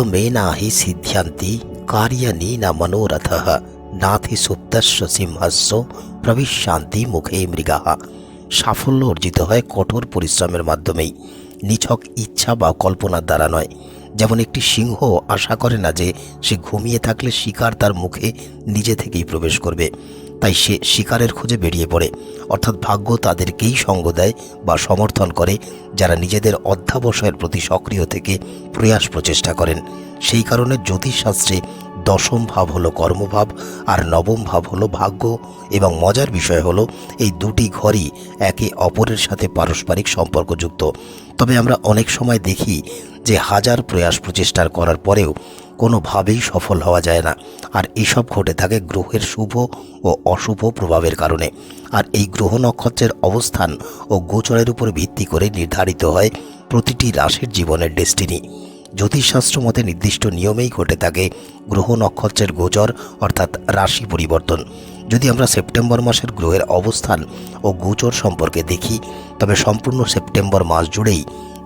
উদ্যমেনা হি সিদ্ধ্যান্তি কার্যানি না মনোরথ নাথি সুপ্তস্য সিংহস্য প্রবিশান্তি মুখে মৃগাহা সাফল্য অর্জিত হয় কঠোর পরিশ্রমের মাধ্যমেই। নিছক ইচ্ছা বা কল্পনার দ্বারা নয়। যেমন একটি সিংহ আশা করে না যে সে ঘুমিয়ে থাকলে শিকার তার মুখে নিজে থেকেই প্রবেশ করবে। তাই সে শিকারের খোঁজে বেরিয়ে পড়ে। অর্থাৎ ভাগ্য তাদেরকেই সঙ্গ দেয় বা সমর্থন করে যারা নিজেদের অধ্যাবসায়ের প্রতি সক্রিয় থেকে প্রয়াস প্রচেষ্টা করেন। সেই কারণে জ্যোতিষশাস্ত্রে দশম ভাব হলো কর্মভাব আর নবম ভাব হলো ভাগ্য এবং মজার বিষয় হলো এই দুটি ঘরই একে অপরের সাথে পারস্পরিক সম্পর্কযুক্ত। তবে আমরা অনেক সময় দেখি যে হাজার প্রয়াস প্রচেষ্টার করার পরেও কোনোভাবেই সফল হওয়া যায় না আর এসব ঘটে থাকে গ্রহের শুভ ও অশুভ প্রভাবের কারণে। আর এই গ্রহ নক্ষত্রের অবস্থান ও গোচরের উপর ভিত্তি করে নির্ধারিত হয় প্রতিটি রাশির জীবনের ডেস্টিনি। জ্যোতিষশাস্ত্র মতে নির্দিষ্ট নিয়মেই ঘটে থাকে গ্রহ নক্ষত্রের গোচর, অর্থাৎ রাশি পরিবর্তন। যদি আমরা সেপ্টেম্বর মাসের গ্রহের অবস্থান ও গোচর সম্পর্কে দেখি, তবে সম্পূর্ণ সেপ্টেম্বর মাস জুড়েই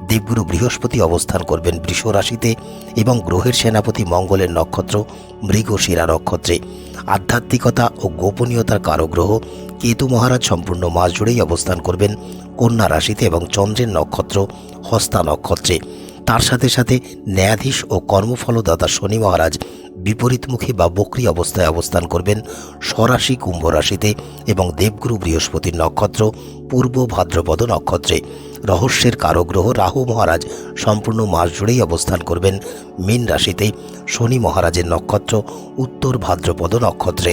দেবগুরু বৃহস্পতি অবস্থান করবেন বৃষ রাশিতে এবং গ্রহের সেনাপতি মঙ্গলের নক্ষত্র মৃগশিরা নক্ষত্রে। আধ্যাত্মিকতা ও গোপনীয়তার কারক গ্রহ কেতু মহারাজ সম্পূর্ণ মাস জুড়েই অবস্থান করবেন কন্যা রাশিতে এবং চন্দ্রের নক্ষত্র হস্তা নক্ষত্রে। তার সাথে সাথে ন্যায়াধীশ ও কর্মফলদাতা শনি মহারাজ বিপরীতমুখী বা বক্রী অবস্থায় অবস্থান করবেন স্বরাশি কুম্ভ রাশিতে এবং দেবগুরু বৃহস্পতির নক্ষত্র, পূর্ব ভাদ্রপদ নক্ষত্রে। রহস্যের কারগ্রহ রাহু মহারাজ সম্পূর্ণ মাস জুড়েই অবস্থান করবেন মীন রাশিতে শনি মহারাজের নক্ষত্র, উত্তর ভাদ্রপদ নক্ষত্রে।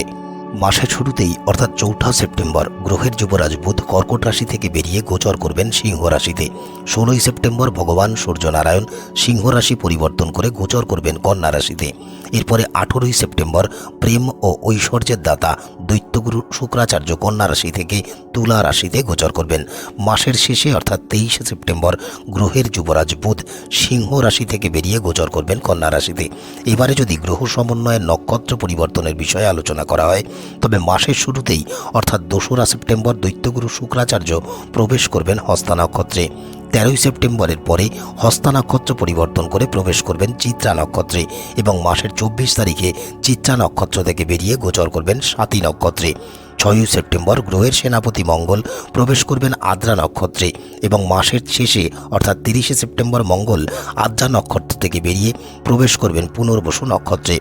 মাসের শুরুতেই, অর্থাৎ চৌঠা সেপ্টেম্বর, গ্রহের যুবরাজ বুধ কর্কট রাশি থেকে বেরিয়ে গোচর করবেন সিংহ রাশিতে। ষোলোই সেপ্টেম্বর ভগবান সূর্যনারায়ণ সিংহ রাশি পরিবর্তন করে গোচর করবেন কন্যা রাশিতে। এরপরে আঠেরোই সেপ্টেম্বর, প্রেম ও ঐশ্বর্যের দাতা দৈত্যগুরু শুক্রাচার্য কন্যা রাশি থেকে তুলা রাশিতে গোচর করবেন। মাসের শেষে, অর্থাৎ তেইশে সেপ্টেম্বর, গ্রহের যুবরাজ বুধ সিংহ রাশি থেকে বেরিয়ে গোচর করবেন কন্যা রাশিতে। এবারে যদি গ্রহ সমন্বয়ের নক্ষত্র পরিবর্তনের বিষয়ে আলোচনা করা হয় তবে মাসের শুরুতেই, অর্থাৎ দোসরা সেপ্টেম্বর দৈত্যগুরু শুক্রাচার্য প্রবেশ করবেন হস্তা নক্ষত্রে। তেরোই সেপ্টেম্বরের পরে হস্তা নক্ষত্র পরিবর্তন করে প্রবেশ করবেন চিত্রা নক্ষত্রে এবং মাসের চব্বিশ তারিখে চিত্রা নক্ষত্র থেকে বেরিয়ে গোচর করবেন সাতী নক্ষত্রে। ছয়ই সেপ্টেম্বর গ্রহের সেনাপতি মঙ্গল প্রবেশ করবেন আদ্রা নক্ষত্রে এবং মাসের শেষে, অর্থাৎ তিরিশে সেপ্টেম্বর মঙ্গল আদ্রা নক্ষত্র থেকে বেরিয়ে প্রবেশ করবেন পুনর্বসু নক্ষত্রে।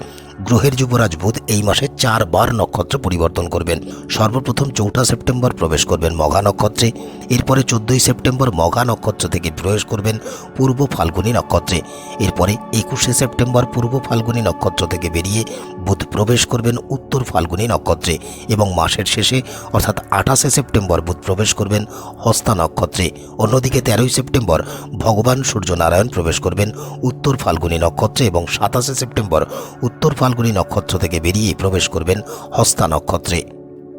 গ্রহের যুবরাজ বুধ এই মাসে চারবার নক্ষত্র পরিবর্তন করবেন। সর্বপ্রথম চৌঠা সেপ্টেম্বর প্রবেশ করবেন মঘা নক্ষত্রে। এরপরে চোদ্দই সেপ্টেম্বর মঘা নক্ষত্র থেকে প্রবেশ করবেন পূর্ব ফাল্গুনী নক্ষত্রে। এরপরে একুশে সেপ্টেম্বর পূর্ব ফাল্গুনী নক্ষত্র থেকে বেরিয়ে বুধ প্রবেশ করবেন উত্তর ফাল্গুনী নক্ষত্রে এবং মাসের শেষে অর্থাৎ আঠাশে সেপ্টেম্বর বুধ প্রবেশ করবেন হস্তা নক্ষত্রে। অন্যদিকে তেরোই সেপ্টেম্বর ভগবান সূর্যনারায়ণ প্রবেশ করবেন উত্তর ফাল্গুনী নক্ষত্রে এবং সাতাশে সেপ্টেম্বর উত্তর ফাল্গুনী নক্ষত্র থেকে বেরিয়ে প্রবেশ করবেন হস্তা নক্ষত্রে।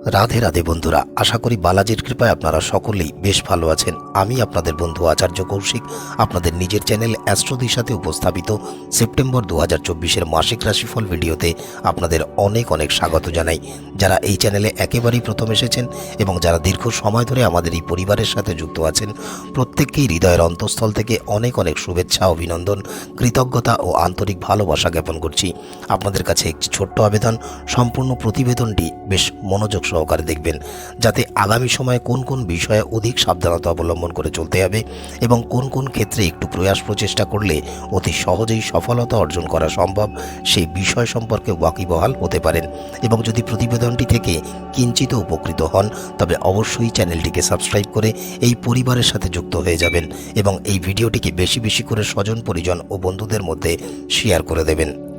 রাধে রাধে বন্ধুরা, আশা করি বালাজির কৃপায় আপনারা সকলেই বেশ ভালো আছেন। আমি আপনাদের বন্ধু আচার্য কৌশিক, আপনাদের নিজের চ্যানেল অ্যাস্ট্রোদির সাথে উপস্থাপিত সেপ্টেম্বর দু হাজার মাসিক রাশিফল ভিডিওতে আপনাদের অনেক অনেক স্বাগত জানাই। যারা এই চ্যানেলে একেবারেই প্রথম এসেছেন এবং যারা দীর্ঘ সময় ধরে আমাদের এই পরিবারের সাথে যুক্ত আছেন, প্রত্যেককেই হৃদয়ের অন্তঃস্থল থেকে অনেক অনেক শুভেচ্ছা, অভিনন্দন, কৃতজ্ঞতা ও আন্তরিক ভালোবাসা জ্ঞাপন করছি। আপনাদের কাছে একটি ছোট্ট আবেদন, সম্পূর্ণ প্রতিবেদনটি বেশ মনোযোগ সহকারে দেখবেন, যাতে আগামী সময়ে কোন কোন বিষয়ে অধিক সাবধানতা অবলম্বন করে চলতে হবে এবং কোন কোন ক্ষেত্রে একটু প্রয়াস প্রচেষ্টা করলে অতি সহজেই সফলতা অর্জন করা সম্ভব, সেই বিষয় সম্পর্কে ওয়াকিবহাল হতে পারেন। এবং যদি প্রতিবেদনটি থেকে কিঞ্চিত উপকৃত হন, তবে অবশ্যই চ্যানেলটিকে সাবস্ক্রাইব করে এই পরিবারের সাথে যুক্ত হয়ে যাবেন এবং এই ভিডিওটিকে বেশি বেশি করে স্বজন পরিজন ও বন্ধুদের মধ্যে শেয়ার করে দেবেন।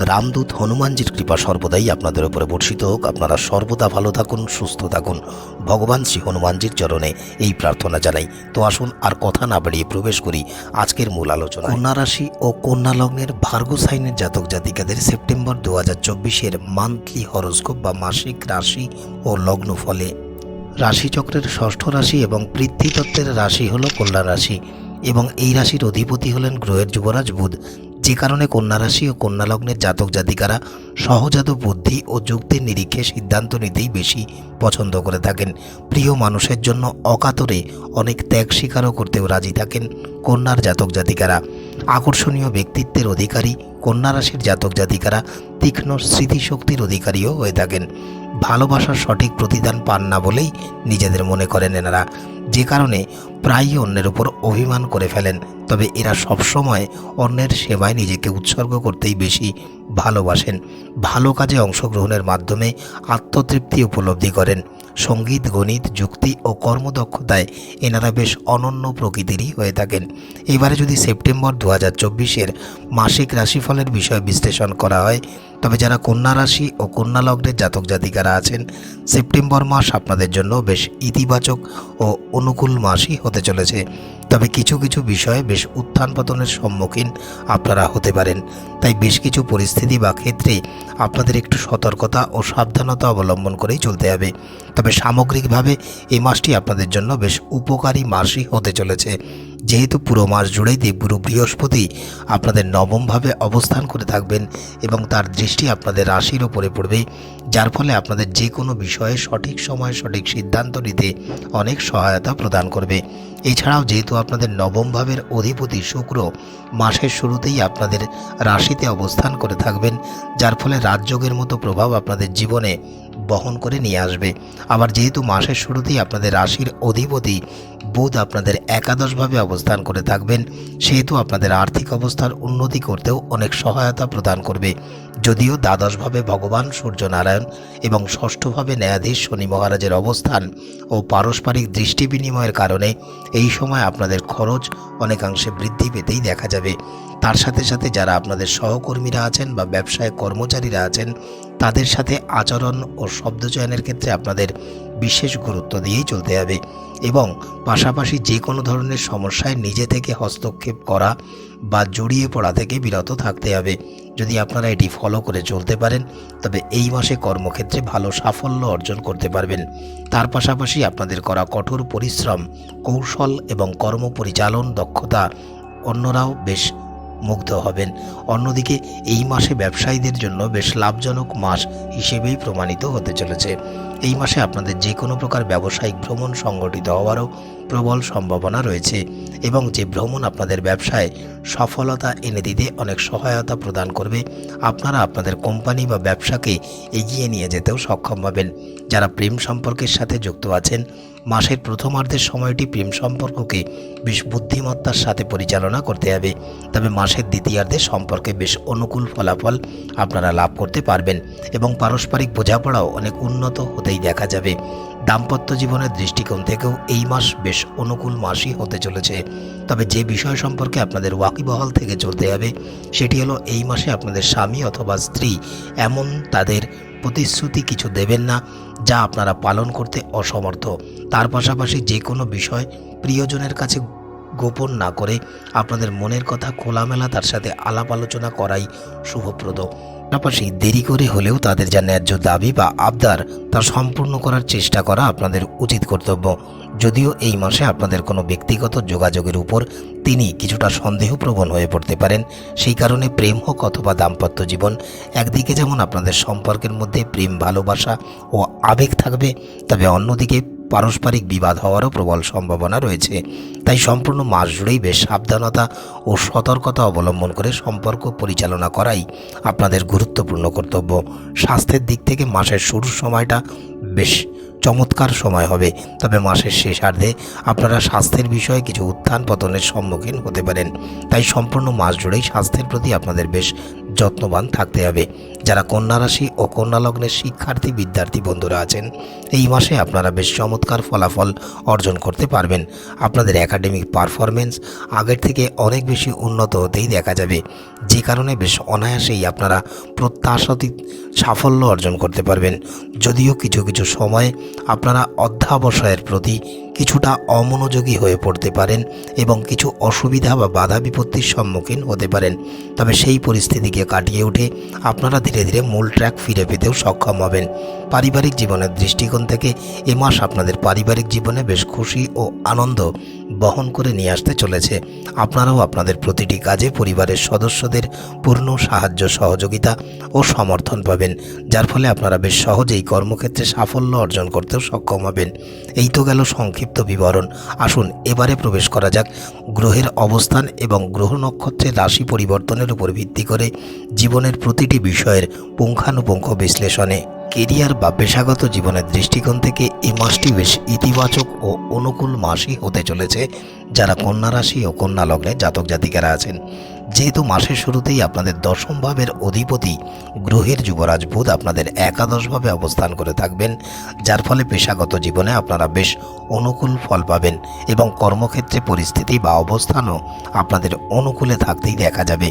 রামদূত হনুমানজির কৃপা সর্বদাই আপনাদের উপরে বর্ষিত হোক। আপনারা সর্বদা ভালো থাকুন, সুস্থ থাকুন। ভগবান শ্রী হনুমানজির চরণে এই প্রার্থনা জানাই। তো আসুন আর কথা না বাড়িয়ে প্রবেশ করি আজকের মূল আলোচনা কন্যা রাশি ও কন্যা লগ্নের ভার্গো সাইনের জাতক জাতিকাদের সেপ্টেম্বর দু হাজার চব্বিশের মান্থলি হরস্কোপ বা মাসিক রাশি ও লগ্ন ফলে। রাশিচক্রের ষষ্ঠ রাশি এবং পৃথ্বীতত্ত্বের রাশি হলো কন্যা রাশি এবং এই রাশির অধিপতি হলেন গ্রহের যুবরাজ বুধ। যে কারণে কন্যা রাশি ও কন্যা লগ্নের জাতক জাতিকারা সহজাত বুদ্ধি ও যুক্তির নিরিখে সিদ্ধান্ত নিতেই বেশি পছন্দ করে থাকেন। প্রিয় মানুষের জন্য অকাতরে অনেক ত্যাগ স্বীকারও করতেও রাজি থাকেন কন্যার জাতক জাতিকারা। আকর্ষণীয় ব্যক্তিত্বের অধিকারী কন্যা রাশির জাতক জাতিকারা তীক্ষ্ণ স্মৃতিশক্তির অধিকারীও হয়ে থাকেন। ভালোবাসার সঠিক প্রতিদান পান না বলেই নিজেদের মনে করেন এনারা। যে কারণে প্রায়ই অন্যের উপর অভিমান করে ফেলেন। তবে এরা সবসময় অন্যের সেবায় নিজেকে উৎসর্গ করতেই বেশি ভালোবাসেন। ভালো কাজে অংশগ্রহণের মাধ্যমে আত্মতৃপ্তি উপলব্ধি করেন। সংগীত, গণিত, যুক্তি ও কর্মদক্ষতায় এনারা বেশ অনন্য প্রকৃতিরই হয়ে থাকেন। এবারে যদি সেপ্টেম্বর দু হাজার মাসিক রাশিফলের বিষয় বিশ্লেষণ করা হয়। তবে যারা কন্যা রাশি ও কন্যা লগ্নের জাতক জাতিকারা আছেন, সেপ্টেম্বর মাস আপনাদের জন্য বেশ ইতিবাচক ও অনুকূল মাসই হতে চলেছে। তবে কিছু কিছু বিষয়ে বেশ উত্থান পতনের সম্মুখীন আপনারা হতে পারেন। তাই বেশ কিছু পরিস্থিতি বা ক্ষেত্রে আপনাদের একটু সতর্কতা ও সাবধানতা অবলম্বন করেই চলতে হবে। তবে সামগ্রিকভাবে এই মাসটি আপনাদের জন্য বেশ উপকারী মাসই হতে চলেছে। যেহেতু পুরো মাস জুড়েই দেবগুরু বৃহস্পতি আপনাদের নবমভাবে অবস্থান করে থাকবেন এবং তার দৃষ্টি আপনাদের রাশির ওপরে পড়বে, যার ফলে আপনাদের যে কোনো বিষয়ে সঠিক সময়ে সঠিক সিদ্ধান্ত নিতে অনেক সহায়তা প্রদান করবে। এছাড়াও যেহেতু আপনাদের নবম ভাবের অধিপতি শুক্র মাসের শুরুতেই আপনাদের রাশিতে অবস্থান করে থাকবেন, যার ফলে রাজযোগের মতো প্রভাব আপনাদের জীবনে বহন করে নিয়ে আসবে। আবার যেহেতু মাসের শুরুতেই আপনাদের রাশির অধিপতি বুধ আপনাদের একাদশভাবে অবস্থান করে থাকবেন। সেহেতু আপনাদের আর্থিক অবস্থার উন্নতি করতেও অনেক সহায়তা প্রদান করবে। যদিও দ্বাদশভাবে ভগবান সূর্যনারায়ণ এবং ষষ্ঠভাবে ন্যায়াধীশ শনি মহারাজের অবস্থান ও পারস্পরিক দৃষ্টি বিনিময়ের কারণে এই সময় আপনাদের খরচ অনেকাংশে বৃদ্ধি পেতেই দেখা যাবে। তার সাথে সাথে যারা আপনাদের সহকর্মীরা আছেন বা ব্যবসায় কর্মচারীরা আছেন, তাদের সাথে আচরণ ও শব্দচয়নের ক্ষেত্রে আপনাদের বিশেষ গুরুত্ব দিয়েই চলতে হবে এবং পাশাপাশি যে কোনো ধরনের সমস্যায় নিজে থেকে হস্তক্ষেপ করা বা জড়িয়ে পড়া থেকে বিরত থাকতে হবে। যদি আপনারা এটি ফলো করে চলতে পারেন, তবে এই মাসে কর্মক্ষেত্রে ভালো সাফল্য অর্জন করতে পারবেন। তার পাশাপাশি আপনাদের করা কঠোর পরিশ্রম, কৌশল এবং কর্ম পরিচালন দক্ষতা অন্যরাও বেশ মুগ্ধ হবেন। অন্যদিকে এই মাসে ব্যবসায়ীদের জন্য বেশ লাভজনক মাস হিসেবেই প্রমাণিত হতে চলেছে। এই মাসে আপনাদের যে কোনো প্রকার ব্যবসায়িক ভ্রমণ সংগঠিত হওয়ারও প্রবল সম্ভাবনা রয়েছে এবং যে ভ্রমণ আপনাদের ব্যবসায় সফলতা এনে দিতে অনেক সহায়তা প্রদান করবে, আপনারা আপনাদের কোম্পানি বা ব্যবসাকে এগিয়ে নিয়ে যেতেও সক্ষম হবেন। যারা প্রেম সম্পর্কের সাথে যুক্ত আছেন, মাসের প্রথমার্ধের সময়টি প্রেম সম্পর্ককে বেশ বুদ্ধিমত্তার সাথে পরিচালনা করতে হবে। তবে মাসের দ্বিতীয়ার্ধে সম্পর্কে বেশ অনুকূল ফলাফল আপনারা লাভ করতে পারবেন এবং পারস্পরিক বোঝাপড়াও অনেক উন্নত হতেই দেখা যাবে। দাম্পত্য জীবনের দৃষ্টিকোণ থেকেও এই মাস বেশ অনুকূল মাসই হতে চলেছে। তবে যে বিষয় সম্পর্কে আপনাদের ওয়াকিবহাল থেকে চলতে হবে, সেটি হলো এই মাসে আপনাদের স্বামী অথবা স্ত্রী এমন তাদের প্রতিশ্রুতি কিছু দেবেন না, যা আপনারা পালন করতে অসমর্থ। তার পাশাপাশি যে কোনো বিষয় প্রিয়জনের কাছে গোপন না করে আপনাদের মনের কথা খোলামেলা তার সাথে আলাপ আলোচনা করাই শুভপ্রদ। পাশাপাশি দেরি করে হলেও তাদের যা ন্যায্য দাবি বা আবদার, তা সম্পূর্ণ করার চেষ্টা করা আপনাদের উচিত কর্তব্য। যদিও এই মাসে আপনাদের কোনো ব্যক্তিগত যোগাযোগের উপর তিনি কিছুটা সন্দেহপ্রবণ হয়ে পড়তে পারেন, সেই কারণে প্রেম হোক অথবা দাম্পত্য জীবন, একদিকে যেমন আপনাদের সম্পর্কের মধ্যে প্রেম ভালোবাসা ও আবেগ থাকবে, তবে অন্যদিকে পারস্পরিক বিবাদ হওয়ারও প্রবল সম্ভাবনা রয়েছে। তাই সম্পূর্ণ মাস জুড়েই বেশ সাবধানতা ও সতর্কতা অবলম্বন করে সম্পর্ক পরিচালনা করাই আপনাদের গুরুত্বপূর্ণ কর্তব্য। স্বাস্থ্যের দিক থেকে মাসের শুরুর সময়টা বেশ চমৎকার সময় হবে। তবে মাসের শেষার্ধে আপনারা স্বাস্থ্যের বিষয়ে কিছু উত্থান পতনের সম্মুখীন হতে পারেন। তাই সম্পূর্ণ মাস জুড়েই স্বাস্থ্যের প্রতি আপনাদের বেশ যত্নবান থাকতে হবে। যারা কন্যা রাশি ও কন্যা লগ্নের শিক্ষার্থী, বিদ্যার্থী বন্ধুরা আছেন, এই মাসে আপনারা বেশ চমৎকার ফলাফল অর্জন করতে পারবেন। আপনাদের একাডেমিক পারফরমেন্স আগের থেকে অনেক বেশি উন্নত হতেই দেখা যাবে। যে কারণে বেশ অনায়াসেই আপনারা প্রত্যাশাতীত সাফল্য অর্জন করতে পারবেন। যদিও কিছু কিছু সময় আপনারা অধ্যাবসায়ের প্রতি কিছুটা অমনোযোগী হয়ে পড়তে পারেন এবং কিছু অসুবিধা বা বাধা বিপত্তির সম্মুখীন হতে পারেন। তবে সেই পরিস্থিতিকে কাটিয়ে উঠে আপনারা ধীরে ধীরে মূল ট্র্যাক ফিরে পেতেও সক্ষম হবেন। পারিবারিক জীবনের দৃষ্টিকোণ থেকে এ মাস আপনাদের পারিবারিক জীবনে বেশ খুশি ও আনন্দ বহন করে নিয়ে আসতে চলেছে। আপনারাও আপনাদের প্রতিটি কাজে পরিবারের সদস্যদের পূর্ণ সাহায্য, সহযোগিতা ও সমর্থন পাবেন, যার ফলে আপনারা বেশ সহজেই কর্মক্ষেত্রে সাফল্য অর্জন করতেও সক্ষম হবেন। এই তো গেল সংক্ষিপ্ত বিবরণ। আসুন এবারে প্রবেশ করা যাক। গ্রহের অবস্থান এবং গ্রহ নক্ষত্রের রাশি পরিবর্তনের উপর ভিত্তি করে জীবনের প্রতিটি বিষয়ের পুঙ্খানুপুঙ্খ বিশ্লেষণে। কেরিয়ার বা পেশাগত জীবনের দৃষ্টিকোণ থেকে এই মাসটি বেশ ইতিবাচক ও অনুকূল মাসই হতে চলেছে, যারা কন্যা রাশি ও কন্যা লগ্নে জাতক জাতিকারা আছেন। যেহেতু মাসের শুরুতেই আপনাদের দশম ভাবের অধিপতি গ্রহের যুবরাজ বুধ আপনাদের একাদশভাবে অবস্থান করে থাকবেন, যার ফলে পেশাগত জীবনে আপনারা বেশ অনুকূল ফল পাবেন এবং কর্মক্ষেত্রে পরিস্থিতি বা অবস্থানও আপনাদের অনুকূলে থাকতেই দেখা যাবে।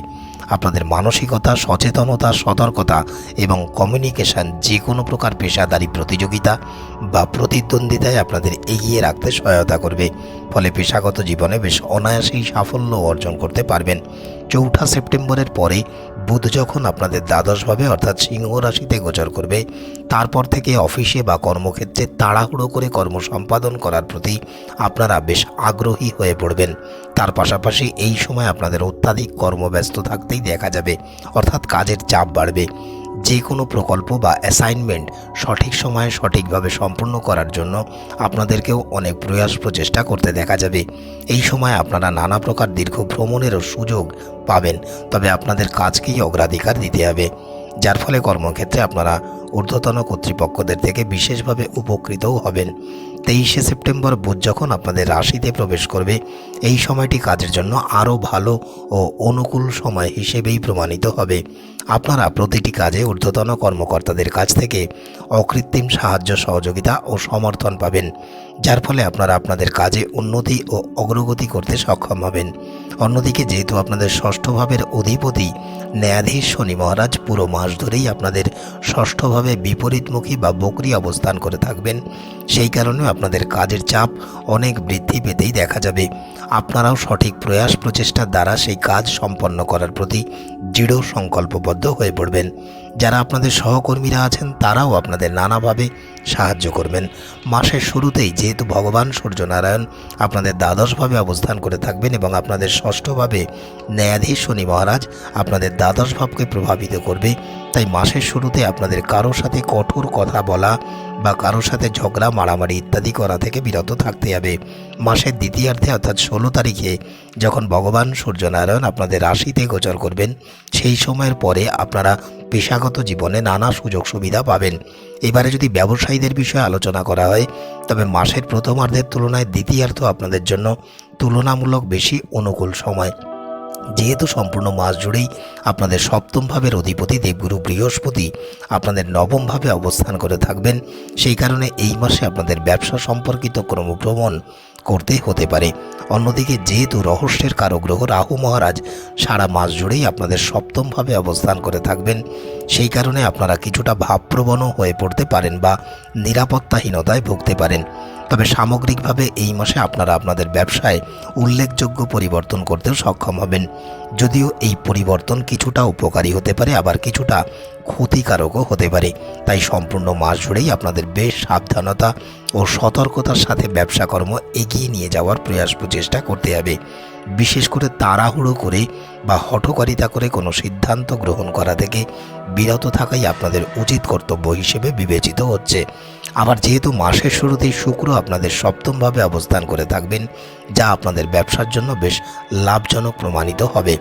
আপনাদের মানসিকতা, সচেতনতা, সতর্কতা এবং কমিউনিকেশন যে কোনো প্রকার পেশাদারি প্রতিযোগিতা বা প্রতিদ্বন্দ্বিতায় আপনাদের এগিয়ে রাখতে সহায়তা করবে। ফলে পেশাগত জীবনে বেশ অনায়াসেই সাফল্য অর্জন করতে পারবেন। চৌঠা সেপ্টেম্বরের পরে বুধ যখন আপনাদের দ্বাদশভাবে অর্থাৎ সিংহ রাশিতে গোচর করবে, তারপর থেকে অফিসে বা কর্মক্ষেত্রে তাড়াহুড়ো করে কর্ম সম্পাদন করার প্রতি আপনারা বেশ আগ্রহী হয়ে পড়বেন। তার পাশাপাশি এই সময় আপনাদের অত্যাধিক কর্মব্যস্ত থাকতেই দেখা যাবে, অর্থাৎ কাজের চাপ বাড়বে। যে কোনো প্রকল্প বা অ্যাসাইনমেন্ট সঠিক সময়ে সঠিকভাবে সম্পূর্ণ করার জন্য আপনাদেরকেও অনেক প্রয়াস প্রচেষ্টা করতে দেখা যাবে। এই সময় আপনারা নানা প্রকার দীর্ঘ ভ্রমণেরও সুযোগ পাবেন, তবে আপনাদের কাজকেই অগ্রাধিকার দিতে হবে। যার ফলে কর্মক্ষেত্রে আপনারা ঊর্ধ্বতন কর্তৃপক্ষদের থেকে বিশেষভাবে উপকৃতও হবেন। তেইশে সেপ্টেম্বর বুধ যখন আপনাদের রাশিতে প্রবেশ করবে, এই সময়টি কাজের জন্য আরও ভালো ও অনুকূল সময় হিসেবেই প্রমাণিত হবে। আপনারা প্রতিটি কাজে ঊর্ধ্বতন কর্মকর্তাদের কাছ থেকে অকৃত্রিম সাহায্য, সহযোগিতা ও সমর্থন পাবেন, যার ফলে আপনারা আপনাদের কাজে উন্নতি ও অগ্রগতি করতে সক্ষম হবেন। অন্যদিকে যেহেতু আপনাদের ষষ্ঠ ভাবের অধিপতি ন্যায়াধীশ শনি মহারাজ পুরো মাস ধরেই আপনাদের ষষ্ঠভাবে বিপরীতমুখী বা বকরি অবস্থান করে থাকবেন, সেই কারণে আপনাদের কাজের চাপ অনেক বৃদ্ধি পেতেই দেখা যাবে। আপনারাও সঠিক প্রয়াস প্রচেষ্টার দ্বারা সেই কাজ সম্পন্ন করার প্রতি দৃঢ় সংকল্পবদ্ধ হয়ে পড়বেন। যারা আপনাদের সহকর্মীরা আছেন, তারাও আপনাদের নানাভাবে সাহায্য করবেন। মাসের শুরুতেই যেহেতু ভগবান সূর্যনারায়ণ আপনাদের দ্বাদশভাবে অবস্থান করে থাকবেন এবং আপনাদের ষষ্ঠভাবে ন্যায়াধীশ শনি মহারাজ আপনাদের দ্বাদশ ভাবকে প্রভাবিত করবে, তাই মাসের শুরুতে আপনাদের কারোর সাথে কঠোর কথা বলা বা কারোর সাথে ঝগড়া, মারামারি ইত্যাদি করা থেকে বিরত থাকতে হবে। মাসের দ্বিতীয়ার্ধে অর্থাৎ ষোলো তারিখে যখন ভগবান সূর্যনারায়ণ আপনাদের রাশিতে গোচর করবেন, সেই সময়ের পরে আপনারা পেশাগত জীবনে নানা সুযোগ সুবিধা পাবেন। এবারে যদি ব্যবসায়ীদের বিষয়ে আলোচনা করা হয়, তবে মাসের প্রথমার্ধের তুলনায় দ্বিতীয়ার্ধ আপনাদের জন্য তুলনামূলক বেশি অনুকূল সময়। যেহেতু সম্পূর্ণ মাস জুড়েই আপনাদের সপ্তম ভাবের অধিপতি দেবগুরু বৃহস্পতি আপনাদের নবম ভাবে অবস্থান করে থাকবেন, সেই কারণে এই মাসে আপনাদের ব্যবসা সম্পর্কিত ক্রমভ্রমণ করতে হতে পারে। অন্যদিকে যেহেতু রহস্যের কারও গ্রহ রাহু মহারাজ সারা মাস জুড়েই আপনাদের সপ্তমভাবে অবস্থান করে থাকবেন। সেই কারণে আপনারা কিছুটা ভাবপ্রবণও হয়ে পড়তে পারেন বা নিরাপত্তাহীনতায় ভুগতে পারেন। তবে সামগ্রিকভাবে এই মাসে আপনারা আপনাদের ব্যবসায় উল্লেখযোগ্য পরিবর্তন করতেও সক্ষম হবেন। যদিও এই পরিবর্তন কিছুটা উপকারী হতে পারে, আবার কিছুটা ক্ষতিকারকও হতে পারে। তাই সম্পূর্ণ মাস জুড়েই আপনাদের বেশ সাবধানতা ও সতর্কতার সাথে ব্যবসা কর্ম এগিয়ে নিয়ে যাওয়ার প্রয়াস প্রচেষ্টা করতে হবে। বিশেষ করে তাড়াহুড়ো করে বা হঠকারিতা করে কোনো সিদ্ধান্ত গ্রহণ করা থেকে বিরত থাকাই আপনাদের উচিত কর্তব্য হিসেবে বিবেচিত হচ্ছে। আবার যেহেতু মাসের শুরুতেই শুক্র আপনাদের সপ্তমভাবে অবস্থান করে থাকবেন, যা আপনাদের ব্যবসার জন্য বেশ লাভজনক প্রমাণিত হবে।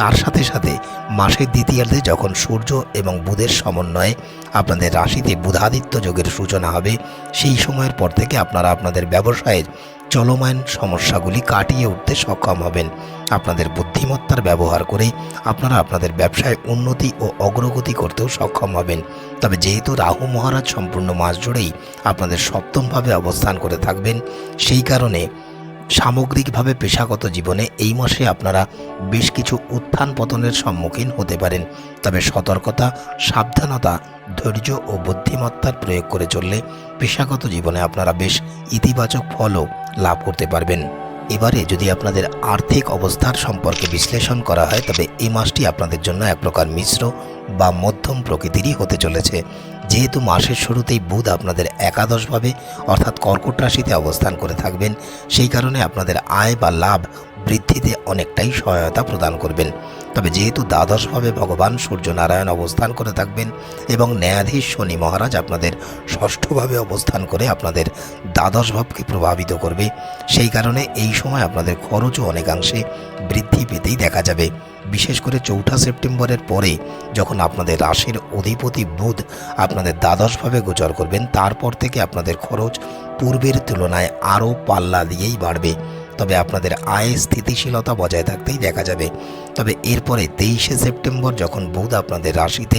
তার সাথে সাথে মাসের দ্বিতীয়ার্ধে যখন সূর্য এবং বুধের সমন্বয়ে আপনাদের রাশিতে বুধাদিত্য যোগের সূচনা হবে, সেই সময়ের পর থেকে আপনারা আপনাদের ব্যবসায়ের চলমান সমস্যাগুলি কাটিয়ে উঠতে সক্ষম হবেন। আপনাদের বুদ্ধিমত্তার ব্যবহার করে আপনারা আপনাদের ব্যবসায় উন্নতি ও অগ্রগতি করতেও সক্ষম হবেন। তবে যেহেতু রাহু মহারাজ সম্পূর্ণ মাস জুড়েই আপনাদের সপ্তমভাবে অবস্থান করে থাকবেন, সেই কারণে সামগ্রিকভাবে পেশাগত জীবনে এই মাসে আপনারা বেশ কিছু উত্থান পতনের সম্মুখীন হতে পারেন। তবে সতর্কতা, সাবধানতা, ধৈর্য ও বুদ্ধিমত্তার প্রয়োগ করে চললে পেশাগত জীবনে আপনারা বেশ ইতিবাচক ফলও লাভ করতে পারবেন। এবারে যদি আপনাদের আর্থিক অবস্থার সম্পর্কে বিশ্লেষণ করা হয়, তবে এই মাসটি আপনাদের জন্য এক প্রকার মিশ্র বা মধ্যম প্রকৃতিরই হতে চলেছে। যেহেতু মাসের শুরুতেই বুধ আপনাদের একাদশভাবে, অর্থাৎ কর্কট রাশিতে অবস্থান করে থাকবেন, সেই কারণে আপনাদের আয় বা লাভ বৃদ্ধিতে অনেকটাই সহায়তা প্রদান করবেন। তবে যেহেতু দ্বাদশভাবে ভগবান সূর্যনারায়ণ অবস্থান করে থাকবেন এবং ন্যায়াধীশ শনি মহারাজ আপনাদের ষষ্ঠভাবে অবস্থান করে আপনাদের দ্বাদশ ভাবকে প্রভাবিত করবে। সেই কারণে এই সময় আপনাদের খরচও অনেকাংশে বৃদ্ধি পেতেই দেখা যাবে। বিশেষ করে চৌঠা সেপ্টেম্বরের পরে যখন আপনাদের রাশির অধিপতি বুধ আপনাদের দ্বাদশভাবে গোচর করবেন, তারপর থেকে আপনাদের খরচ পূর্বের তুলনায় আরও পাল্লা দিয়েই বাড়বে। তবে আপনাদের আয় স্থিতিশীলতা বজায় থাকতেই দেখা যাবে। তবে এরপরে তেইশে সেপ্টেম্বর যখন বুধ আপনাদের রাশিতে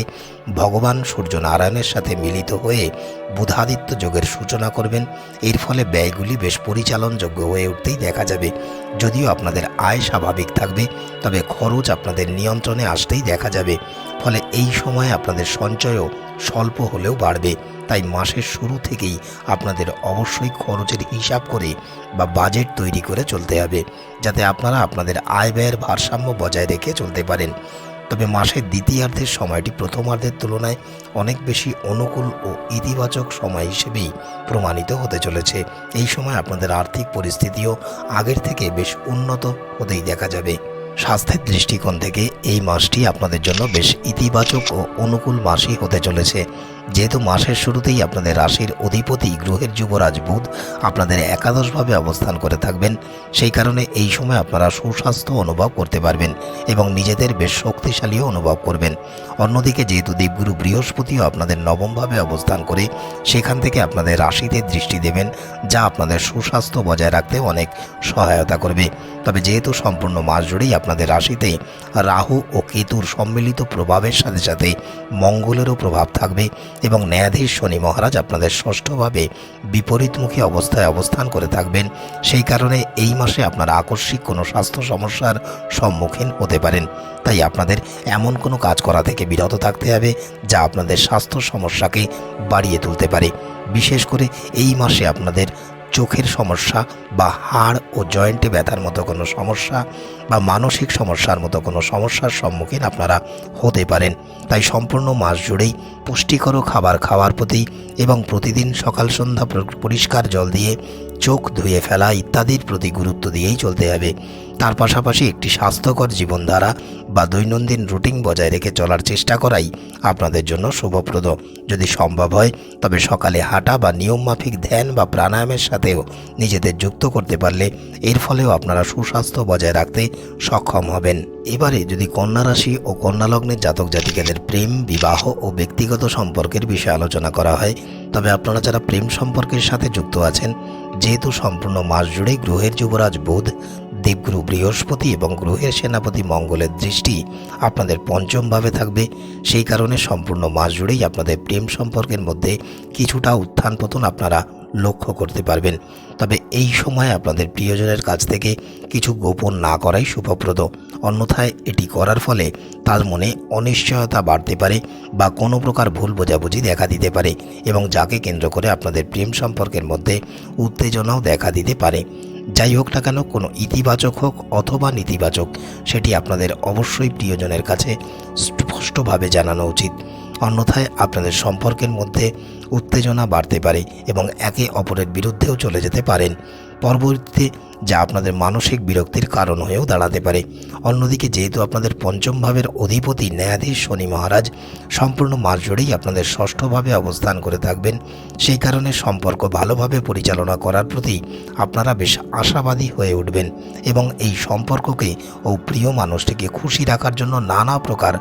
ভগবান সূর্য নারায়ণের সাথে মিলিত হয়ে বুধাদিত্য যোগের সূচনা করবেন। এর ফলে ব্যয়গুলি বেশ পরিচালনযোগ্য হয়ে উঠতেই দেখা যাবে। যদিও আপনাদের আয় স্বাভাবিক থাকবে, তবে খরচ আপনাদের নিয়ন্ত্রণে আসতেই দেখা যাবে। ফলে এই সময় আপনাদের সঞ্চয়ও স্বল্প হলেও বাড়বে। তাই মাসের শুরু থেকেই আপনাদের অবশ্যই খরচের হিসাব করে বা বাজেট তৈরি করে চলতে হবে, যাতে আপনারা আপনাদের আয় ব্যয়ের ভারসাম্য বজায় রেখে চলতে পারেন। তবে মাসের দ্বিতীয়ার্ধের সময়টি প্রথমার্ধের তুলনায় অনেক বেশি অনুকূল ও ইতিবাচক সময় হিসেবেই প্রমাণিত হতে চলেছে। এই সময় আপনাদের আর্থিক পরিস্থিতিও আগের থেকে বেশ উন্নত হতেই দেখা যাবে। স্বাস্থ্যের দৃষ্টিকোণ থেকে এই মাসটি আপনাদের জন্য বেশ ইতিবাচক ও অনুকূল মাসই হতে চলেছে। যেহেতু মাসের শুরুতেই আপনাদের রাশির অধিপতি গ্রহের যুবরাজ বুধ আপনাদের একাদশভাবে অবস্থান করে থাকবেন, সেই কারণে এই সময় আপনারা সুস্বাস্থ্য অনুভব করতে পারবেন এবং নিজেদের বেশ শক্তিশালীও অনুভব করবেন। অন্যদিকে যেহেতু দেবগুরু বৃহস্পতিও আপনাদের নবমভাবে অবস্থান করে, সেখান থেকে আপনাদের রাশিতে দৃষ্টি দেবেন, যা আপনাদের সুস্বাস্থ্য বজায় রাখতে অনেক সহায়তা করবে। তবে যেহেতু সম্পূর্ণ মাস জুড়েই আপনাদের রাশিতে রাহু ও কেতুর সম্মিলিত প্রভাবের সাথে সাথে মঙ্গলেরও প্রভাব থাকবে এবং ন্যায়াধীশ শনি মহারাজ আপনাদের ষষ্ঠভাবে বিপরীতমুখী অবস্থায় অবস্থান করে থাকবেন। সেই কারণে এই মাসে আপনারা আকস্মিক কোনো স্বাস্থ্য সমস্যার সম্মুখীন হতে পারেন। তাই আপনাদের এমন কোনো কাজ করা থেকে বিরত থাকতে হবে, যা আপনাদের স্বাস্থ্য সমস্যাকে বাড়িয়ে তুলতে পারে। বিশেষ করে এই মাসে আপনাদের চোখের সমস্যা বা হাড় ও জয়েন্টে ব্যথার মতো কোনো সমস্যা বা মানসিক সমস্যার মতো কোনো সমস্যার সম্মুখীন আপনারা হতে পারেন। তাই সম্পূর্ণ মাস জুড়েই পুষ্টিকর খাবার খাওয়ার প্রতি এবং প্রতিদিন সকাল সন্ধ্যা পরিষ্কার জল দিয়ে চোখ ধুয়ে ফেলা ইত্যাদির প্রতি গুরুত্ব দিয়েই চলতে হবে। তার পাশাপাশি একটি স্বাস্থ্যকর জীবনধারা বা দৈনন্দিন রুটিন বজায় রেখে চলার চেষ্টা করাই আপনাদের জন্য শুভপ্রদ। যদি সম্ভব হয়, তবে সকালে হাঁটা বা নিয়মমাফিক ধ্যান বা প্রাণায়ামের সাথেও নিজেদের যুক্ত করতে পারলে এর ফলেও আপনারা সুস্বাস্থ্য বজায় রাখতে সক্ষম হবেন। এবারে যদি কন্যা রাশি ও কন্যা লগ্নের জাতক জাতিকাদের প্রেম, বিবাহ ও ব্যক্তিগত সম্পর্কের বিষয়ে আলোচনা করা হয়, তবে আপনারা যারা প্রেম সম্পর্কের সাথে যুক্ত আছেন যেহেতু সম্পূর্ণ মাস জুড়ে গ্রহের যুবরাজ বুধ দেবগুরু বৃহস্পতি এবং গ্রহের সেনাপতি মঙ্গলের দৃষ্টি আপনাদের পঞ্চমভাবে থাকবে। সেই কারণে সম্পূর্ণ মাস জুড়েই আপনাদের প্রেম সম্পর্কের মধ্যে কিছুটা উত্থান পতন আপনারা লক্ষ্য করতে পারবেন। তবে এই সময় আপনাদের প্রিয়জনের কাছ থেকে কিছু গোপন না করাই শুভপ্রদ অন্যথায় এটি করার ফলে তার মনে অনিশ্চয়তা বাড়তে পারে বা কোনো প্রকার ভুল বোঝাবুঝি দেখা দিতে পারে এবং যাকে কেন্দ্র করে আপনাদের প্রেম সম্পর্কের মধ্যে উত্তেজনাও দেখা দিতে পারে। যাই হোক না কেন, কোনো ইতিবাচক হোক অথবা নেতিবাচক, সেটি আপনাদের অবশ্যই প্রিয়জনের কাছে স্পষ্টভাবে জানানো উচিত। অন্যথায় আপনাদের সম্পর্কের মধ্যে উত্তেজনা বাড়তে পারে এবং একে অপরের বিরুদ্ধেও চলে যেতে পারেন। পরবর্তীতে যা আপনাদের মানসিক বিরক্তির কারণ হয়েও দাঁড়াতে পারে। অন্যদিকে যেহেতু আপনাদের পঞ্চম ভাবের অধিপতি ন্যায়াধীশ শনি মহারাজ সম্পূর্ণ মাস জুড়েই আপনাদের ষষ্ঠভাবে অবস্থান করে থাকবেন, সেই কারণে সম্পর্ক ভালোভাবে পরিচালনা করার প্রতি আপনারা বেশ আশাবাদী হয়ে উঠবেন এবং এই সম্পর্ককে ও প্রিয় মানুষটিকে খুশি রাখার জন্য নানা প্রকার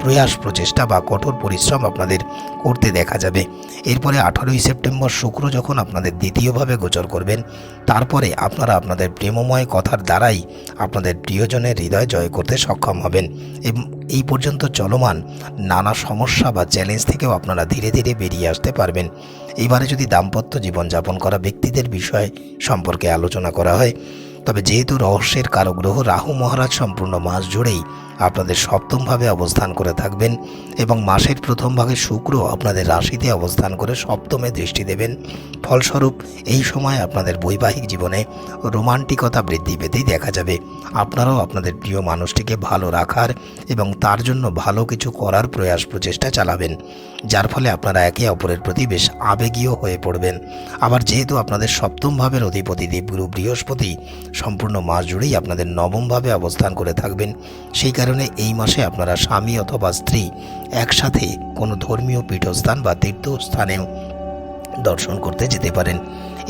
প্রয়াস, প্রচেষ্টা বা কঠোর পরিশ্রম আপনাদের করতে দেখা যাবে। এরপরে আঠারোই সেপ্টেম্বর শুক্র যখন আপনাদের দ্বিতীয়ভাবে গোচর করবেন, তারপরে আপনারা আপনাদের প্রেমময় কথার দ্বারাই আপনাদের প্রিয়জনের হৃদয় জয় করতে সক্ষম হবেন। এবং এই পর্যন্ত চলমান নানা সমস্যা বা চ্যালেঞ্জ থেকেও আপনারা ধীরে ধীরে বেরিয়ে আসতে পারবেন। এবারে যদি দাম্পত্য জীবনযাপন করা ব্যক্তিদের বিষয় সম্পর্কে আলোচনা করা হয়, তবে যেহেতু রহস্যের কারগ্রহ রাহু মহারাজ সম্পূর্ণ মাস জুড়েই আপনাদের সপ্তমভাবে অবস্থান করে থাকবেন এবং মাসের প্রথম ভাগে শুক্র আপনাদের রাশিতে অবস্থান করে সপ্তমে দৃষ্টি দেবেন। ফলস্বরূপ, এই সময় আপনাদের বৈবাহিক জীবনে রোমান্টিকতা বৃদ্ধি পেতেই দেখা যাবে। আপনারাও আপনাদের প্রিয় মানুষটিকে ভালো রাখার এবং তার জন্য ভালো কিছু করার প্রয়াস প্রচেষ্টা চালাবেন, যার ফলে আপনারা একে অপরের প্রতি বেশ আবেগীয় হয়ে পড়বেন। আবার যেহেতু আপনাদের সপ্তম ভাবের অধিপতি দেবগুরু বৃহস্পতি, সম্পূর্ণ মাস জুড়েই আপনাদের নবমভাবে অবস্থান করে থাকবেন, সেই কারণে এই মাসে আপনারা স্বামী অথবা স্ত্রী একসাথে কোনো ধর্মীয় পীঠস্থান বা তীর্থস্থানেও দর্শন করতে যেতে পারেন।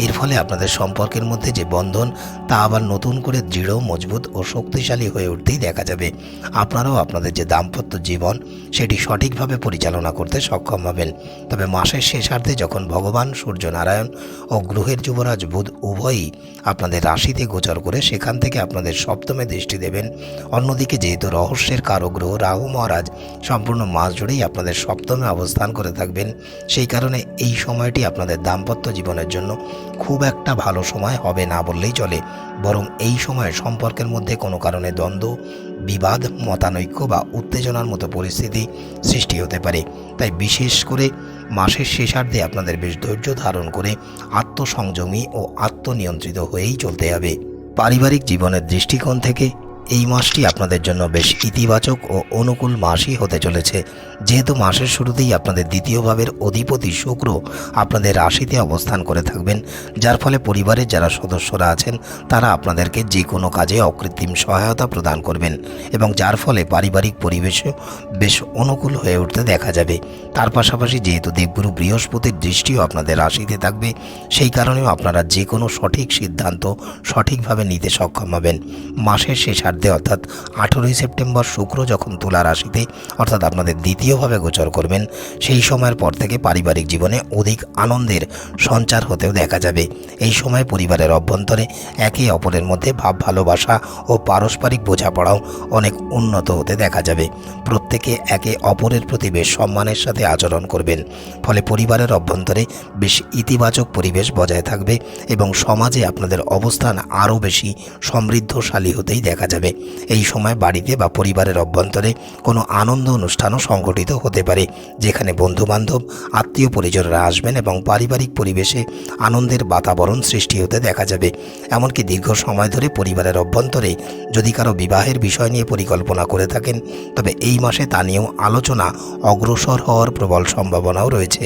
এর ফলে আপনাদের সম্পর্কের মধ্যে যে বন্ধন, তা আবার নতুন করে দৃঢ়, মজবুত ও শক্তিশালী হয়ে উঠতেই দেখা যাবে। আপনারাও আপনাদের যে দাম্পত্য জীবন, সেটি সঠিকভাবে পরিচালনা করতে সক্ষম হবেন। তবে মাসের শেষার্ধে যখন ভগবান, সূর্যনারায়ণ ও গ্রহের যুবরাজ বুধ উভয়ই আপনাদের রাশিতে গোচর করে সেখান থেকে আপনাদের সপ্তমে দৃষ্টি দেবেন, অন্যদিকে যেহেতু রহস্যের কারও গ্রহ রাহু মহারাজ সম্পূর্ণ মাস জুড়েই আপনাদের সপ্তমে অবস্থান করে থাকবেন, সেই কারণে এই সময়টি আপনাদের দাম্পত্য জীবনের জন্য খুব একটা ভালো সময় হবে না বললেই চলে। বরং এই সময় সম্পর্কের মধ্যে কোনো কারণে দ্বন্দ্ব, বিবাদ, মতানৈক্য বা উত্তেজনার মতো পরিস্থিতি সৃষ্টি হতে পারে। তাই বিশেষ করে মাসের শেষার্ধে আপনাদের বেশ ধৈর্য ধারণ করে আত্মসংযমী ও আত্মনিয়ন্ত্রিত হয়েই চলতে হবে। পারিবারিক জীবনের দৃষ্টিকোণ থেকে এই মাসটি আপনাদের জন্য বেশ ইতিবাচক ও অনুকূল মাসই হতে চলেছে। যেহেতু মাসের শুরুতেই আপনাদের দ্বিতীয় ভাবের অধিপতি শুক্র আপনাদের রাশিতে অবস্থান করে থাকবেন, যার ফলে পরিবারের যারা সদস্যরা আছেন, তারা আপনাদেরকে যে কোনো কাজে অকৃত্রিম সহায়তা প্রদান করবেন এবং যার ফলে পারিবারিক পরিবেশও বেশ অনুকূল হয়ে উঠতে দেখা যাবে। তার পাশাপাশি যেহেতু দেবগুরু বৃহস্পতির দৃষ্টিও আপনাদের রাশিতে থাকবে, সেই কারণেও আপনারা যে কোনো সঠিক সিদ্ধান্ত সঠিকভাবে নিতে সক্ষম হবেন। মাসের শেষার্ধে অর্থাৎ আঠেরোই সেপ্টেম্বর শুক্র যখন তুলা রাশিতে, অর্থাৎ আপনাদের দ্বিতীয়ভাবে গোচর করবেন, সেই সময়ের পর থেকে পারিবারিক জীবনে অধিক আনন্দের সঞ্চার হতেও দেখা যাবে। এই সময় পরিবারের অভ্যন্তরে একে অপরের মধ্যে ভাব ভালোবাসা ও পারস্পরিক বোঝাপড়াও অনেক উন্নত হতে দেখা যাবে। প্রত্যেকে একে অপরের প্রতি বেশ সম্মানের সাথে আচরণ করবেন। ফলে পরিবারের অভ্যন্তরে বেশ ইতিবাচক পরিবেশ বজায় থাকবে এবং সমাজে আপনাদের অবস্থান আরও বেশি সমৃদ্ধশালী হতেই দেখা যাবে। এই সময় বাড়িতে বা পরিবারের অভ্যন্তরে কোনো আনন্দ অনুষ্ঠানও সংগঠিত হতে পারে, যেখানে বন্ধুবান্ধব, আত্মীয় পরিজনরা আসবেন এবং পারিবারিক পরিবেশে আনন্দের বাতাবরণ সৃষ্টি হতে দেখা যাবে। এমনকি দীর্ঘ সময় ধরে পরিবারের অভ্যন্তরে যদি কারও বিবাহের বিষয় নিয়ে পরিকল্পনা করে থাকেন, তবে এই মাসে তা নিয়েও আলোচনা অগ্রসর হওয়ার প্রবল সম্ভাবনাও রয়েছে।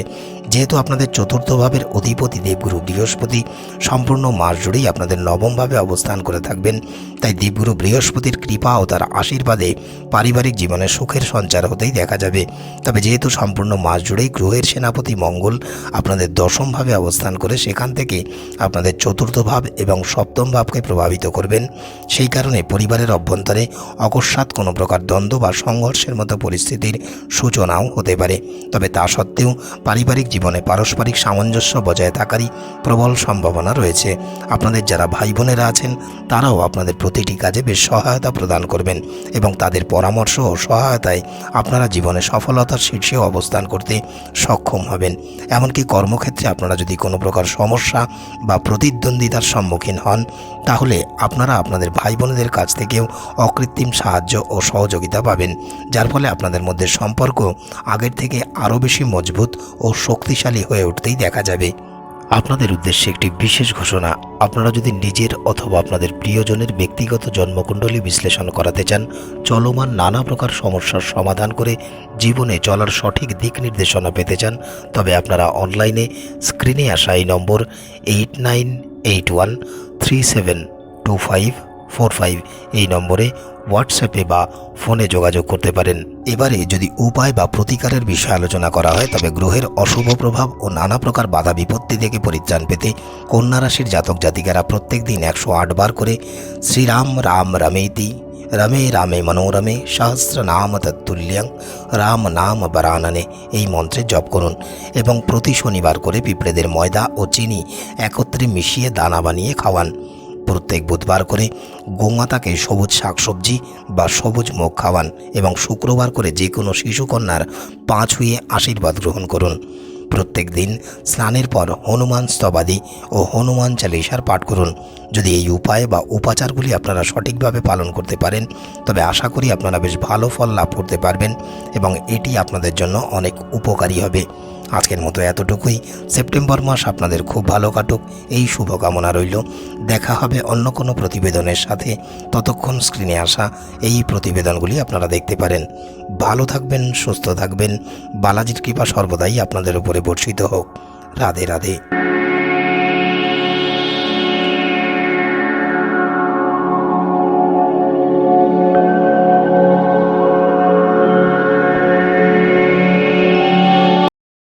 যেহেতু আপনাদের চতুর্থ ভাবের অধিপতি দেবগুরু বৃহস্পতি, সম্পূর্ণ মাস জুড়েই আপনাদের নবমভাবে অবস্থান করে থাকবেন, তাই দেবগুরু বৃহস্পতির কৃপা ও তার আশীর্বাদে পারিবারিক জীবনে সুখের সঞ্চার হতেই দেখা যাবে। তবে যেহেতু সম্পূর্ণ মাস জুড়েই গ্রহের সেনাপতি মঙ্গল আপনাদের দশমভাবে অবস্থান করে সেখান থেকে আপনাদের চতুর্থ ভাব এবং সপ্তম ভাবকে প্রভাবিত করবেন। সেই কারণে পরিবারের অভ্যন্তরে অকস্মাৎ কোনো প্রকার দ্বন্দ্ব বা সংঘর্ষের মতো পরিস্থিতির সূচনাও হতে পারে। তবে তা সত্ত্বেও পারিবারিক জীবনে পারস্পরিক সামঞ্জস্য বজায় থাকারই প্রবল সম্ভাবনা রয়েছে। আপনাদের যারা ভাই বোনেরা আছেন, তারাও আপনাদের প্রতিটি কাজে বেশ সহায়তা প্রদান করবেন এবং তাদের পরামর্শ ও সহায়তায় আপনারা জীবনে সফলতার শীর্ষে অবস্থান করতে সক্ষম হবেন। এমনকি কর্মক্ষেত্রে আপনারা যদি কোনো প্রকার সমস্যা বা প্রতিদ্বন্দ্বিতার সম্মুখীন হন, তাহলে আপনারা আপনাদের ভাই বোনেদের কাছ থেকেও অকৃত্রিম সাহায্য ও সহযোগিতা পাবেন, যার ফলে আপনাদের মধ্যে সম্পর্ক আগের থেকে আরও বেশি মজবুত ও শক্তিশালী হয়ে উঠতেই দেখা যাবে। আপনাদের উদ্দেশ্যে একটি বিশেষ ঘোষণা। আপনারা যদি নিজের অথবা আপনাদের প্রিয়জনের ব্যক্তিগত জন্মকুণ্ডলী বিশ্লেষণ করাতে চান, চলমান নানা প্রকার সমস্যার সমাধান করে জীবনে চলার সঠিক দিক নির্দেশনা পেতে চান, তবে আপনারা অনলাইনে স্ক্রিনে আসা এই নম্বর eight nine eight one three seven two five four five এই নম্বরে হোয়াটসঅ্যাপে বা ফোনে যোগাযোগ করতে পারেন। এবারে যদি উপায় বা প্রতিকারের বিষয়ে আলোচনা করা হয়, তবে গ্রহের অশুভ প্রভাব ও নানা প্রকার বাধা বিপত্তি থেকে পরিত্রাণ পেতে কন্যা রাশির জাতক জাতিকারা প্রত্যেক দিন একশো বার করে শ্রীরাম রাম রমেতি, রমে রামে মনোরমে সহস্র নাম তত্তুল্যং, রাম নাম বারাননে এই মন্ত্রে জপ করুন এবং প্রতি শনিবার করে পিঁপড়েদের ময়দা ও চিনি একত্রে মিশিয়ে দানা বানিয়ে খাওয়ান। প্রত্যেক বুধবার করে গোমাতাকে সবুজ শাকসবজি বা সবুজ মুখ খাওয়ান এবং শুক্রবার করে যে কোনো শিশুকন্যার পা ছুঁয়ে আশীর্বাদ গ্রহণ করুন। প্রত্যেক দিন স্নানের পর হনুমান স্তবাদি ও হনুমান চালিসার পাঠ করুন। যদি এই উপায় বা উপাচারগুলি আপনারা সঠিকভাবে পালন করতে পারেন, তবে আশা করি আপনারা বেশ ভালো ফল লাভ করতে পারবেন এবং এটি আপনাদের জন্য অনেক উপকারী হবে। আজকের মতো এতটুকুই। সেপ্টেম্বর মাস আপনাদের খুব ভালো কাটুক। এই শুভকামনা রইল। দেখা হবে অন্য কোনো প্রতিবেদনের সাথে। ততক্ষণ স্ক্রিনে আসা এই প্রতিবেদনগুলি আপনারা দেখতে পারেন। ভালো থাকবেন, সুস্থ থাকবেন। বালাজির কৃপা সর্বদাই আপনাদের উপরে বর্ষিত হোক। রাধে রাধে।